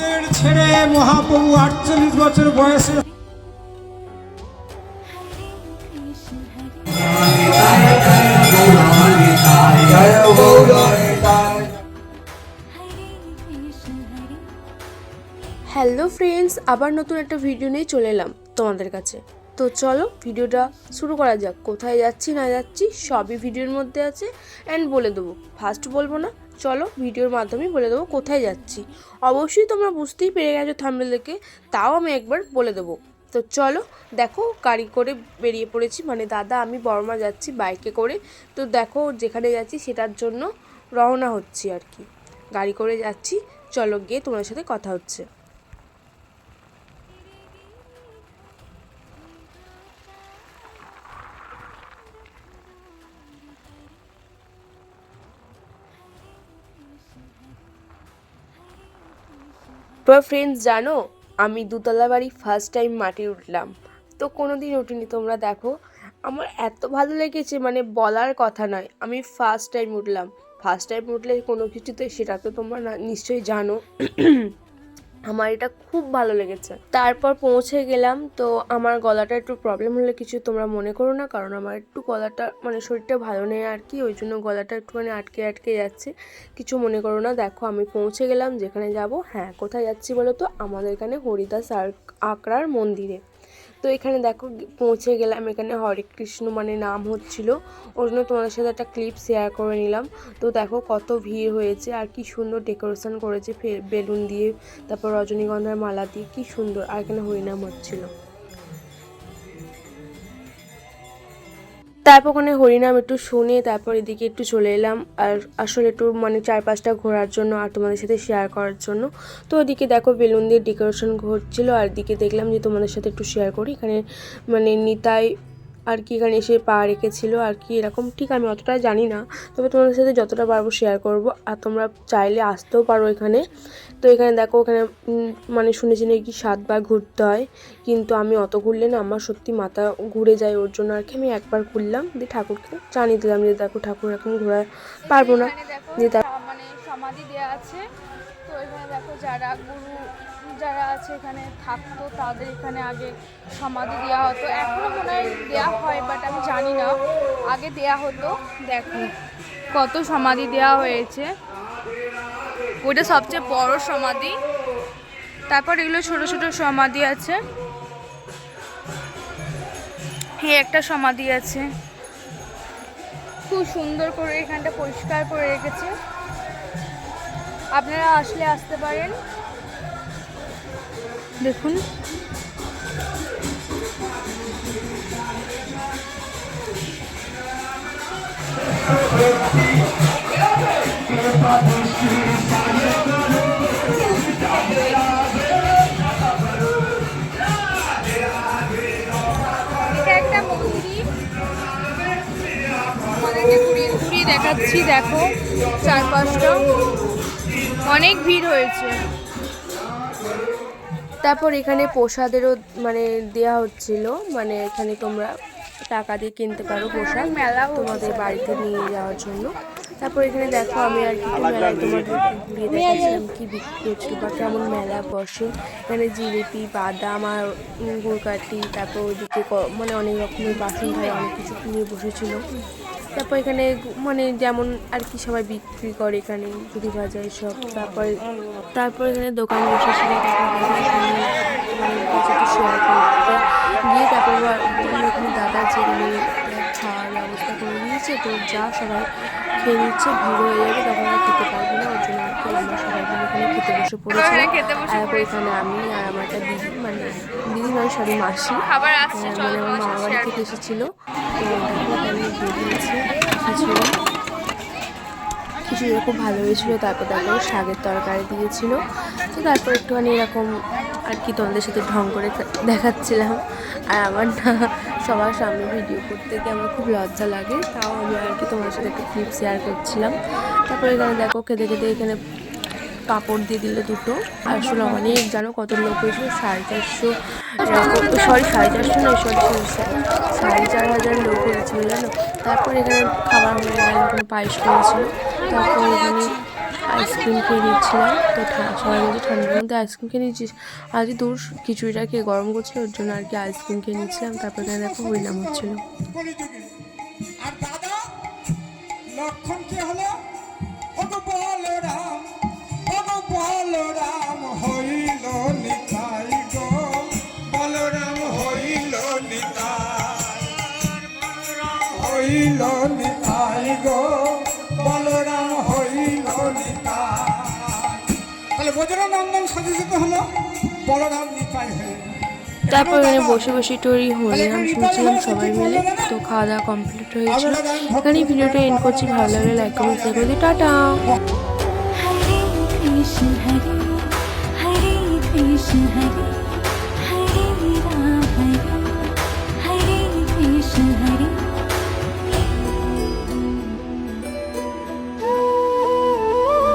মন্দির ছেড়ে মহাপ্রভু আটচল্লিশ বছর বয়সে হ্যালো ফ্রেন্ডস, আবার নতুন একটা ভিডিও নিয়ে চলে এলাম তোমাদের কাছে। তো চলো ভিডিওটা শুরু করা যাক। কোথায় যাচ্ছি, না যাচ্ছি, সবই ভিডিওর মধ্যে আছে। অ্যান্ড বলে দেবো। ফার্স্ট বলব না চলো ভিডিওর মাধ্যমে বলে দেবো কোথায় যাচ্ছি। অবশ্যই তোমরা বুঝতেই পেরে গেছো থামলে দেখে তাও আমি একবার বলে দেবো। তো চলো, দেখো গাড়ি করে বেরিয়ে পড়েছি মানে দাদা, আমি বর্মা যাচ্ছি বাইকে করে। তো দেখো যেখানে যাচ্ছি সেটার জন্য রওনা হচ্ছি আর কি। গাড়ি করে যাচ্ছি, চলো গিয়ে তোমার সাথে কথা হচ্ছে। তো ফ্রেন্ডস জানো, আমি দুতলা বাড়ি ফার্স্ট টাইম মাটি উঠলাম। তো কোনো দিন উঠিনি, তোমরা দেখো। আমার এত ভালো লেগেছে মানে বলার কথা নয়। আমি ফার্স্ট টাইম উঠলাম। ফার্স্ট টাইম উঠলে কোনো কিছুতে সেটা তো তোমরা নিশ্চয়ই জানো। আমার এটা খুব ভালো লেগেছে। তারপর পৌঁছে গেলাম, তো আমার গলাটা একটু প্রবলেম হলে কিছু তোমরা মনে করো না, কারণ আমার একটু গলাটা মানে শরীরটা ভালো নেই আর কি, ওই জন্য গলাটা একটুখানি আটকে আটকে যাচ্ছে। কিছু মনে করো না, দেখো আমি পৌঁছে গেলাম, যেখানে যাব হ্যাঁ কোথায় যাচ্ছি বলো তো? আমাদের এখানে হরিদাস আর আকরার মন্দিরে। তো এখানে দেখো পৌঁছে গেলাম। এখানে হরে কৃষ্ণ মানে নাম হচ্ছিল। ওর জন্য তোমাদের সাথে একটা ক্লিপ শেয়ার করে নিলাম। তো দেখো কত ভিড় হয়েছে আর কি সুন্দর ডেকোরেশন করেছে বেলুন দিয়ে, তারপর রজনীগন্ধার মালা দিয়ে, কি সুন্দর। আর এখানে হরিনাম হচ্ছিল। তারপর ওখানে হরিনাম একটু শুনে তারপর এদিকে একটু চলে এলাম। আর আসলে একটু মানে চার পাঁচটা ঘোরার জন্য আর তোমাদের সাথে শেয়ার করার জন্য। তো ওদিকে দেখো বেলুন দিয়ে ডেকোরেশন ঘটছিলো আর দিকে দেখলাম যে তোমাদের সাথে একটু শেয়ার করি। এখানে মানে নিতাই আর কি এখানে এসে পা রেখেছিল আর কি এরকম ঠিক আমি অতটা জানি না। তবে তোমাদের সাথে যতটা পারব শেয়ার করব আর তোমরা চাইলে আসতেও পারো এখানে। তো এখানে দেখো ওখানে মানে শুনেছি নাকি সাতবার ঘুরতে হয়। কিন্তু আমি অত ঘুরলে না আমার সত্যি মাথা ঘুরে যায় ওর জন্য। আর কি আমি একবার ঘুরলাম দিয়ে ঠাকুরকে জানিয়ে দিলাম যে দেখো ঠাকুর এখন ঘোরা পারব না। তার- মানে সমাধি দেওয়া আছে। তো এখানে দেখো যারা গুরু যারা আছে এখানে থাকতো, তাদের এখানে আগে সমাধি দেওয়া হতো। এখনও মনে হয় দেওয়া হয় বাট আমি জানি না। আগে দেওয়া হতো। দেখো কত সমাধি দেওয়া হয়েছে। ওইটা সবচেয়ে বড় সমাধি। তারপর এগুলো ছোট ছোট সমাধি আছে। এই একটা সমাধি আছে। খুব সুন্দর করে এখানটা পরিষ্কার করে রেখেছে। আপনারা আসলে আসতে পারেন। দেখুন। দেখাচ্ছি দেখো চারপাশটা অনেক ভিড় হয়েছে। তারপর এখানে প্রসাদেরও মানে দেয়া হচ্ছিল। মানে এখানে তোমরা টাকা দিয়ে কিনতে পারো পোশাক মেলা তোমাদের বাড়িতে নিয়ে যাওয়ার জন্য। তারপর এখানে দেখো আমি আর কি মেলায় তোমাদের কি বিক্রি হচ্ছিল বা কেমন মেলা বসে। এখানে জিলিপি বাদাম আর উম, গুড়কাঠি তারপর ওইদিকে মানে অনেক রকমের বাসন ভাই অনেক কিছু নিয়ে বসেছিল। তারপর এখানে মানে যেমন আর কি সবাই বিক্রি করে এখানে ঝুড়ি বাজার সব। তারপর তারপর এখানে দোকান বসেছিল গিয়ে তারপর এখানে দাদা যেখানে খাওয়ার ব্যবস্থা করে দিয়েছে তো যা সবাই খেয়ে নিচ্ছে ভিড় হয়ে যাবে তখন আর খেতে পারব না ওর জন্য আমরা সবাই মিলে এখানে খেতে বসে পড়েছিলাম। বসে আর তারপর এখানে আমি আর আমার একটা দিদি মানে দিদি নয় সরি মাসি। হ্যাঁ, মানে আমার মামা বাড়ি থেকে এসেছিল। খিচুড়ি। খিচুড়িটা খুব ভালো হয়েছিল তারপর দেখো শাকের তরকারি দিয়েছিল। তো তারপর একটুখানি এরকম আর কি তোমাদের সাথে ঢং করে দেখাচ্ছিলাম। আর আমার না সবার সামনে ভিডিও করতে গিয়ে আমার খুব লজ্জা লাগে। তাও আমি আর কি তোমার সাথে একটা ক্লিপ শেয়ার করছিলাম। তারপর এখানে দেখো খেতে খেতে এখানে পাঁপড় দিয়ে দিল দুটো। আসলে অনেক জানো কত লোক হয়েছিল সাড়ে চারশো সরি, সাড়ে চারশো নয় সরি সাড়ে চার হাজার লোক হয়েছিল, জানো? তারপর এখানে খাবার হয়ে গেল, এখানে পায়েস করেছিল। তারপর এখানে আইসক্রিম খেয়ে নিচ্ছিলাম। তো সবাই বলছে ঠান্ডার মধ্যে আইসক্রিম খেয়ে নিচ্ছিস। আজকে দূর, খিচুড়িটা খেয়ে গরম করছিল, ওর জন্য আর কি আইসক্রিম খেয়ে নিচ্ছিলাম। তারপরে এখানে দেখো হরিনাম হচ্ছিল লক্ষণ কি হলো। নিতাই গো বলরাম হইল নিতাই তাহলে বজ্রনন্দন সাজিত হলো বলরাম নিতাই হয়ে তারপর এখনও বসে বসে একটু ওই হরিনাম শুনছিলাম সবাই মিলে তো খাওয়া দাওয়া কমপ্লিট হয়েছিল এখানে ভিডিওটা এন্ড করছি ভালো লাগলে লাইক কমেন্ট শেয়ার করে দিই টাটা। Krishna Hare Hare Krishna Hare